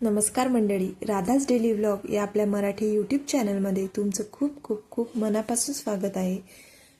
नमस्कार मंडळी Radha's daily vlog या आपल्या मराठी यूट्यूब चॅनलमध्ये तुमचं खूप खूप खूप मनापासून स्वागत आहे.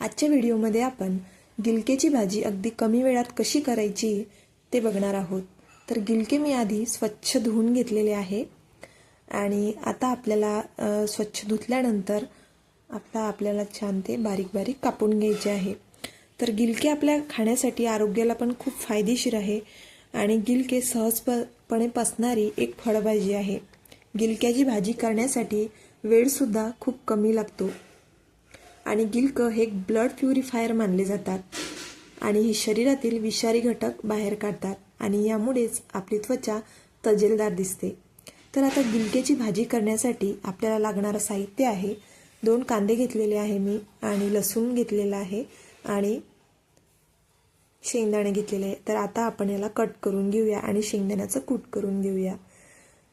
आजच्या व्हिडिओमध्ये आपण गिलकेची भाजी अगदी कमी वेळात कशी करायची ते बघणार आहोत. तर गिलके मी आधी स्वच्छ धुवून घेतलेले आहे आणि आता आपल्याला स्वच्छ धुतल्यानंतर आता आपल्याला छान ते बारीक बारीक कापून घ्यायचे आहे. तर गिलके आपल्या खाण्यासाठी आरोग्याला पण खूप फायदेशीर आहे आणि गिलके सहज प पणे पसणारी एक फळभाजी आहे. गिलक्याची भाजी करण्यासाठी वेळसुद्धा खूप कमी लागतो. आणि गिलक हे ब्लड प्युरिफायर मानले जातात. आणि हे शरीरातील विषारी घटक बाहेर काढतात आणि यामुळेच आपली त्वचा तजेलदार दिसते. तर आता गिलक्याची भाजी करण्यासाठी आपल्याला लागणारं साहित्य आहे. दोन कांदे घेतलेले आहे मी आणि लसूण घेतलेला आहे आणि शेंगदाणे घेतलेले तर आता आपण याला कट करून घेऊया आणि शेंगदाण्याचं कूट करून घेऊया.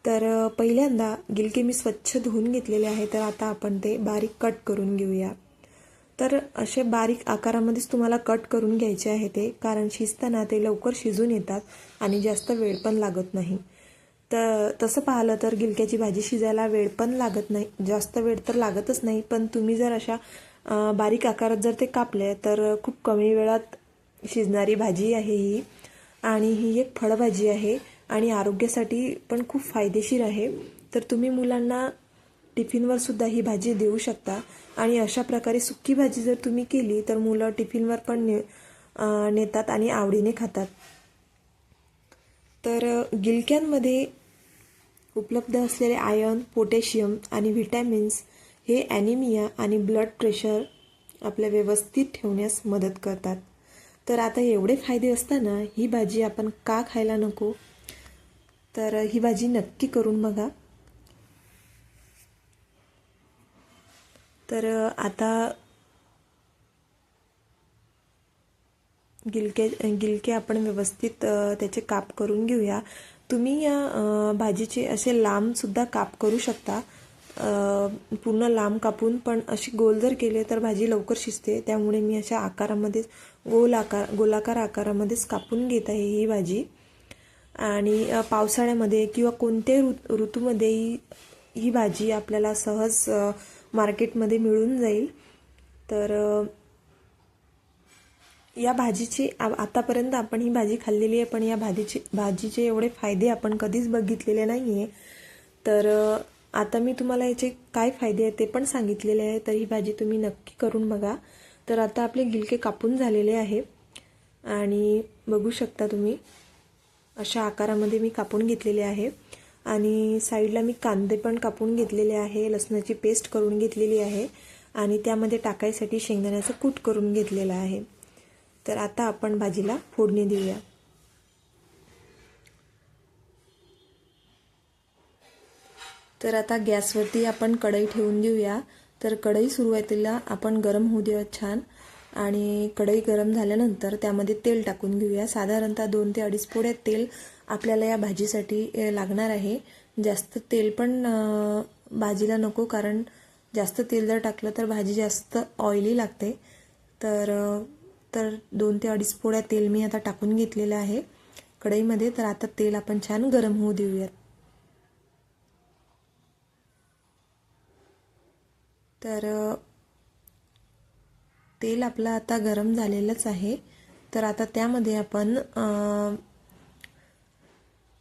तर पहिल्यांदा गिलके मी स्वच्छ धुवून घेतलेले आहे. तर आता आपण ते बारीक कट करून घेऊया. तर असे बारीक आकारामध्येच तुम्हाला कट करून घ्यायचे आहे ते कारण शिजताना ते लवकर शिजून येतात आणि जास्त वेळ पण लागत नाही. तर तसं पाहिलं तर गिलक्याची भाजी शिजायला वेळ पण लागत नाही. जास्त वेळ तर लागतच नाही. पण तुम्ही जर अशा बारीक आकारात जर ते कापले तर खूप कमी वेळात शिजणारी भाजी आहे ही. आणि ही एक फळभाजी आहे. आणि आरोग्यासाठी पण खूप फायदेशीर आहे. तर तुम्ही मुलांना टिफिनवर सुद्धा ही भाजी देऊ शकता. आणि अशा प्रकारे सुक्की भाजी जर तुम्ही केली तर मुलं टिफिनवर पण ने नेतात आणि आवडीने खातात. तर गिलक्यांमध्ये उपलब्ध असलेले आयर्न पोटॅशियम आणि व्हिटॅमिन्स हे ॲनिमिया आणि ब्लड प्रेशर आपल्या व्यवस्थित ठेवण्यास मदत करतात. तर आता एवढे फायदे असताना ही भाजी आपण का खायला नको? तर ही भाजी नक्की करून बघा. तर आता गिलके गिलके आपण व्यवस्थित त्याचे काप करून घेऊया. तुम्ही या भाजीचे असे लांबसुद्धा काप करू शकता. पूर्ण लांब कापून पण अशी गोल जर केले तर भाजी लवकर शिजते. त्यामुळे मी अशा आकारामध्येच गोल आकार गोलाकार आकारामध्येच कापून घेत आहे ही भाजी. आणि पावसाळ्यामध्ये किंवा कोणत्याही ऋत ऋतूमध्येही ही भाजी आपल्याला सहज मार्केटमध्ये मिळून जाईल. तर या भाजीची आ- आतापर्यंत आपण ही भाजी खाल्लेली आहे पण या भाजीचे भाजीचे एवढे फायदे आपण कधीच बघितलेले नाही आहे तर आता मी तुम्हाला याचे काय फायदे आहेत ते पण सांगितलेले आहे तर ही भाजी तुम्ही नक्की करून बघा. तर आता आपले गिलके कापून झालेले आहे आणि बघू शकता तुम्ही अशा आकारामध्ये मी कापून घेतलेले आहे. आणि साईडला मी कांदे पण कापून घेतलेले आहे लसणाची पेस्ट करून घेतलेली आहे. आणि त्यामध्ये टाकायसाठी शेंगदाण्याचं कूट करून घेतलेलं आहे. तर आता आपण भाजीला फोडणी देऊया. तर आता गॅसवरती आपण कढई ठेवून देऊया. तर कढई सुरुवातीला आपण गरम होऊ देऊया छान. आणि कढई गरम झाल्यानंतर त्यामध्ये तेल टाकून घेऊया. साधारणतः दोन ते अडीच पोळ्या तेल आपल्याला या भाजीसाठी लागणार आहे. जास्त तेल पण भाजीला नको कारण जास्त तेल जर टाकलं तर भाजी जास्त ऑइली लागते. तर तर दोन ते अडीच पोळ्या तेल मी आता टाकून घेतलेलं आहे कढईमध्ये. तर आता तेल आपण छान गरम होऊ देऊयात. तर तेल आपलं आता गरम झालेलंच आहे. तर आता त्यामध्ये आपण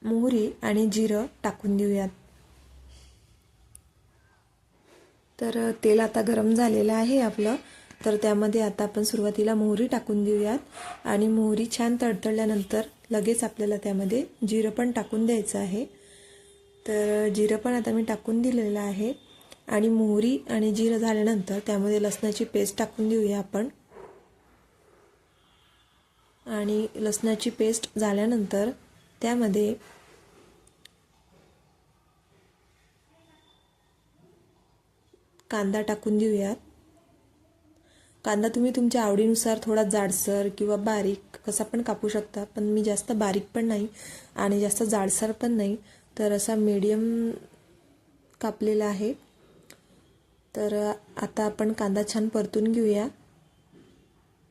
मोहरी आणि जिरं टाकून देऊयात. तर तेल आता गरम झालेलं आहे आपलं. तर त्यामध्ये आता आपण सुरुवातीला मोहरी टाकून देऊयात. आणि मोहरी छान तडतडल्यानंतर लगेच आपल्याला त्यामध्ये जिरं पण टाकून द्यायचं आहे. तर जिरं पण आता मी टाकून दिलेलं आहे. आणि मोहरी आणि जिरं झाल्यानंतर त्यामध्ये लसणाची पेस्ट टाकून देऊया आपण. आणि लसणाची पेस्ट झाल्यानंतर त्यामध्ये कांदा टाकून देऊयात. कांदा तुम्ही तुमच्या आवडीनुसार थोडा जाडसर किंवा बारीक कसा पण कापू शकता पण मी जास्त बारीक पण नाही आणि जास्त जाडसर पण नाही. तर असा मीडियम कापलेला आहे. तर आता आपण कांदा छान परतून घेऊया.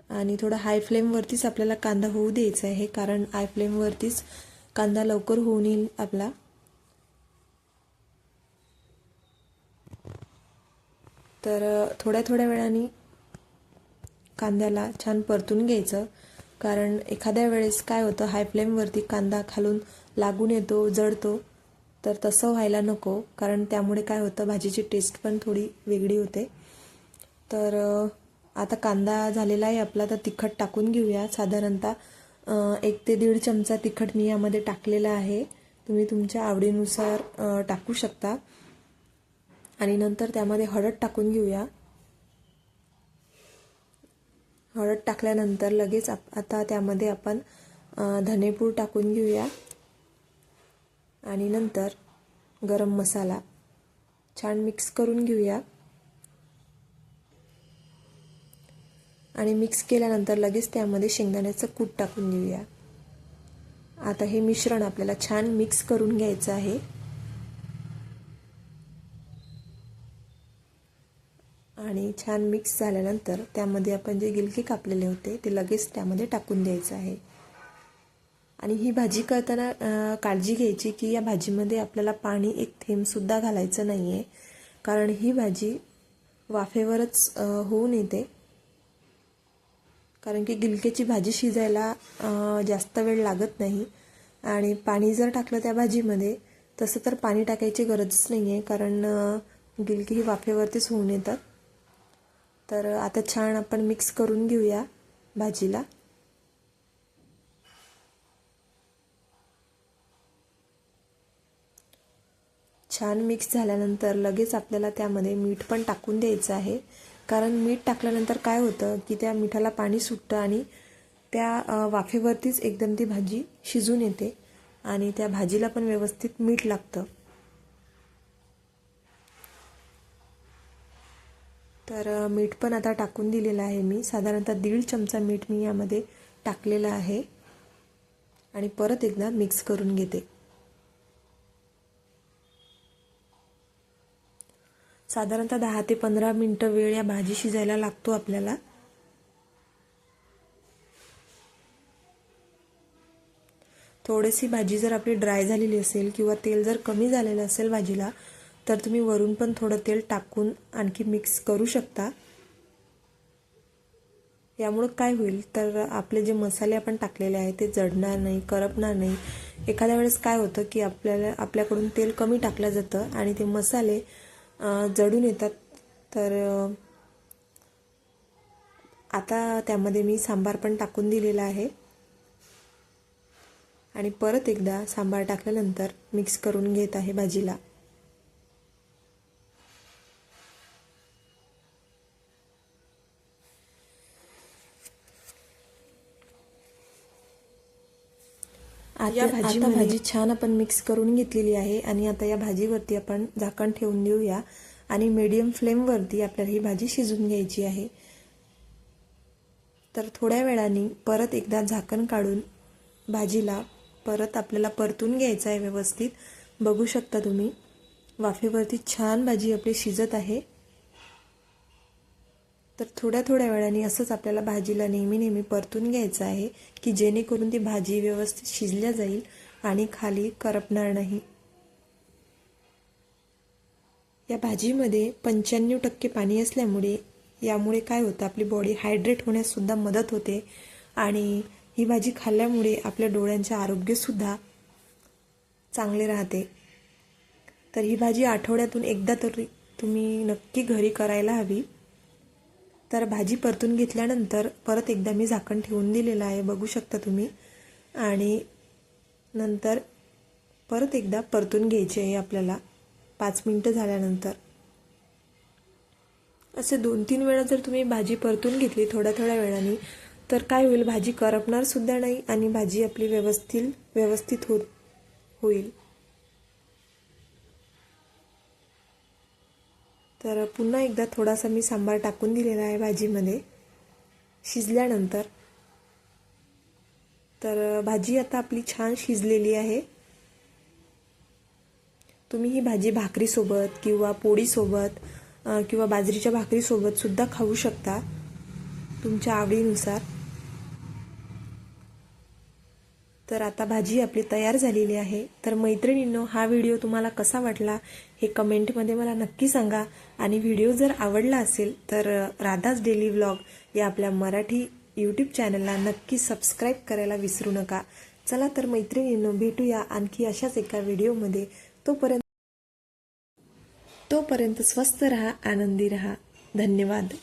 आणि थोडं हाय फ्लेमवरतीच आपल्याला कांदा होऊ द्यायचा आहे कारण हाय फ्लेमवरतीच कांदा लवकर होऊन येईल आपला. तर थोड्या थोड्या वेळाने कांद्याला छान परतून घ्यायचं. कारण एखाद्या वेळेस काय होतं हाय फ्लेमवरती कांदा खालून लागून येतो जळतो. तर तसं व्हायला नको कारण त्यामुळे काय होतं भाजीची टेस्ट पण थोडी वेगळी होते. तर आता कांदा झालेला आहे आपला तर तिखट टाकून घेऊया. साधारणतः एक ते दीड चमचा तिखट मी यामध्ये टाकलेला आहे. तुम्ही तुमच्या आवडीनुसार टाकू शकता. आणि नंतर त्यामध्ये हळद टाकून घेऊया. हळद टाकल्यानंतर लगेच आप आता त्यामध्ये आपण धनेपूर धनेपूड टाकून घेऊया. आणि नंतर गरम मसाला छान मिक्स करून घेऊया. आणि मिक्स केल्यानंतर लगेच त्यामध्ये शेंगदाण्याचं कूट टाकून घेऊया. आता हे मिश्रण आपल्याला छान मिक्स करून घ्यायचं आहे. आणि छान मिक्स झाल्यानंतर त्यामध्ये आपण जे गिलके कापलेले होते ते लगेच त्यामध्ये टाकून द्यायचं आहे. आणि ही भाजी करताना काळजी घ्यायची की या भाजीमध्ये आपल्याला पाणी एक थेंबसुद्धा घालायचं नाही आहे कारण ही भाजी वाफेवरच होऊन येते. कारण की गिलकेची भाजी शिजायला जास्त वेळ लागत नाही. आणि पाणी जर टाकलं त्या भाजीमध्ये तसं तर पाणी टाकायची गरजच नाही आहे कारण गिलकी गिलके ही वाफेवरतीच होऊन येतात. तर आता छान आपण मिक्स करून घेऊया भाजीला. छान मिक्स झाल्यानंतर लगेच आपल्याला त्यामध्ये मीठ पण टाकून द्यायचं आहे. कारण मीठ टाकल्यानंतर काय होतं की त्या मिठाला पाणी सुटतं आणि त्या वाफेवरतीच एकदम ती भाजी शिजून येते आणि त्या भाजीला पण व्यवस्थित मीठ लागतं. तर मीठ पण आता टाकून दिलेलं आहे मी. साधारणतः दीड चमचा मीठ मी यामध्ये टाकलेलं आहे. आणि परत एकदा मिक्स करून घेते. साधारणतः दहा ते पंधरा मिनटं वेळ या भाजी शिजायला लागतो आपल्याला. थोडीशी भाजी जर आपली ड्राय झालेली असेल किंवा तेल जर कमी झालेलं असेल भाजीला तर तुम्ही वरून पण थोडं तेल टाकून आणखी मिक्स करू शकता. यामुळं काय होईल तर आपले जे मसाले आपण टाकलेले आहेत ते जडणार नाही करपणार नाही. एखाद्या वेळेस काय होतं की आपल्याला आपल्याकडून तेल कमी टाकलं जातं आणि ते मसाले जडून येतात. तर आता त्यामध्ये मी सांबार पण टाकून दिलेला आहे. आणि परत एकदा सांबार टाकल्यानंतर मिक्स करून घेत आहे भाजीला. आता भाजी भाजी छान आपण मिक्स करून घेतलेली आहे आणि आता या भाजीवरती आपण झाकण ठेवून देऊया आणि मीडियम फ्लेमवरती आपल्याला ही भाजी शिजून घ्यायची आहे. तर थोड्या वेळाने परत एकदा झाकण काढून भाजीला परत आपल्याला परतून घ्यायचं आहे व्यवस्थित. बघू शकता तुम्ही वाफेवरती छान भाजी आपली शिजत आहे. तर थोड्या थोड्या वेळाने असंच आपल्याला भाजीला नेहमी नेहमी परतून घ्यायचं आहे की जेणेकरून ती भाजी व्यवस्थित शिजल्या जाईल आणि खाली करपणार नाही. या भाजीमध्ये पंच्याण्णव टक्के पाणी असल्यामुळे यामुळे काय होतं आपली बॉडी हायड्रेट होण्याससुद्धा मदत होते आणि ही भाजी खाल्ल्यामुळे आपल्या डोळ्यांचे आरोग्यसुद्धा चांगले राहते. तर ही भाजी आठवड्यातून एकदा तरी तुम्ही नक्की घरी करायला हवी. तर भाजी परतून घेतल्यानंतर परत एकदा मी झाकण ठेवून दिलेलं आहे. बघू शकता तुम्ही. आणि नंतर परत एकदा परतून घ्यायची आहे आपल्याला. पाच मिनटं झाल्यानंतर. असे दोन तीन वेळा जर तुम्ही भाजी परतून घेतली थोड्या थोड्या वेळाने तर काय होईल? भाजी करपणार सुद्धा नाही आणि भाजी आपली व्यवस्थित व्यवस्थित हो होईल. तर पुन्हा एकदा थोडासा मी सांबार टाकून दिलेला आहे भाजीमध्ये. शिजल्यानंतर. तर भाजी आता आपली छान शिजलेली आहे. तुम्ही ही भाजी भाकरीसोबत किंवा पोळीसोबत किंवा बाजरीच्या भाकरीसोबत सुद्धा खाऊ शकता. तुमच्या आवडीनुसार. तर आता भाजी आपली तयार झालेली आहे. तर मैत्रिणींनो हा व्हिडिओ तुम्हाला कसा वाटला हे कमेंटमध्ये मला नक्की सांगा. आणि व्हिडिओ जर आवडला असेल तर राधाच डेली व्लॉग या आपल्या मराठी यूट्यूब चॅनलला नक्की सबस्क्राईब करायला विसरू नका. चला तर मैत्रिणींनो भेटूया आणखी अशाच एका व्हिडिओमध्ये. तोपर्यंत तोपर्यंत स्वस्त रहा आनंदी रहा. धन्यवाद.